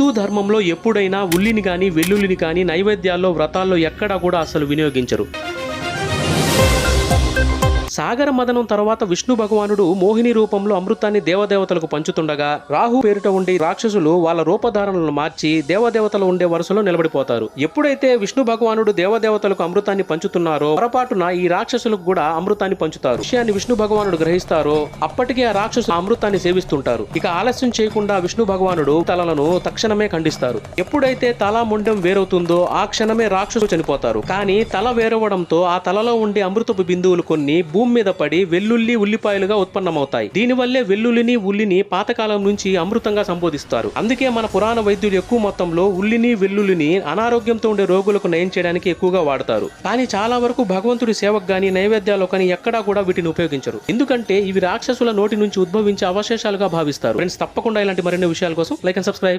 హిందూ ధర్మంలో ఎప్పుడైనా ఉల్లిని కానీ వెల్లుల్లిని కానీ నైవేద్యాల్లో వ్రతాల్లో ఎక్కడా కూడా అసలు వినియోగించరు. సాగర మదనం తర్వాత విష్ణు భగవానుడు మోహిని రూపంలో అమృతాన్ని దేవదేవతలకు పంచుతుండగా రాహు పేరిట ఉండే రాక్షసులు వాళ్ళ రూపధారణలను మార్చి దేవదేవతలు ఉండే వరుసలో నిలబడిపోతారు. ఎప్పుడైతే విష్ణు భగవానుడు దేవదేవతలకు అమృతాన్ని పంచుతున్నారో పొరపాటున ఈ రాక్షసులకు కూడా అమృతాన్ని పంచుతారు. విషయాన్ని విష్ణు భగవానుడు గ్రహిస్తారో అప్పటికే ఆ రాక్షసులు ఆ అమృతాన్ని సేవిస్తుంటారు. ఇక ఆలస్యం చేయకుండా విష్ణు భగవానుడు తలలను తక్షణమే ఖండిస్తారు. ఎప్పుడైతే తల ముండెం వేరవుతుందో ఆ క్షణమే రాక్షసులు చనిపోతారు. కానీ తల వేరవడంతో ఆ తలలో ఉండే అమృతపు బిందువులు కొన్ని భూమి భూమి మీద పడి వెల్లుల్లి ఉల్లిపాయలుగా ఉత్పన్నమవుతాయి. దీనివల్లే వెల్లుల్లిని ఉల్లిని పాతకాలం నుంచి అమృతంగా సంబోధిస్తారు. అందుకే మన పురాణ వైద్యులు ఎక్కువ మొత్తంలో ఉల్లిని వెల్లుల్లిని అనారోగ్యంతో ఉండే రోగులకు నయం చేయడానికి ఎక్కువగా వాడతారు. కానీ చాలా వరకు భగవంతుడి సేవకు గాని నైవేద్యాలు కానీ ఎక్కడా కూడా వీటిని ఉపయోగించరు. ఎందుకంటే ఇవి రాక్షసుల నోటి నుంచి ఉద్భవించే అవశేషాలుగా భావిస్తారు. ఫ్రెండ్స్ తప్పకుండా ఇలాంటి మరిన్ని విషయాల కోసం లైక్ అండ్ సబ్స్క్రైబ్.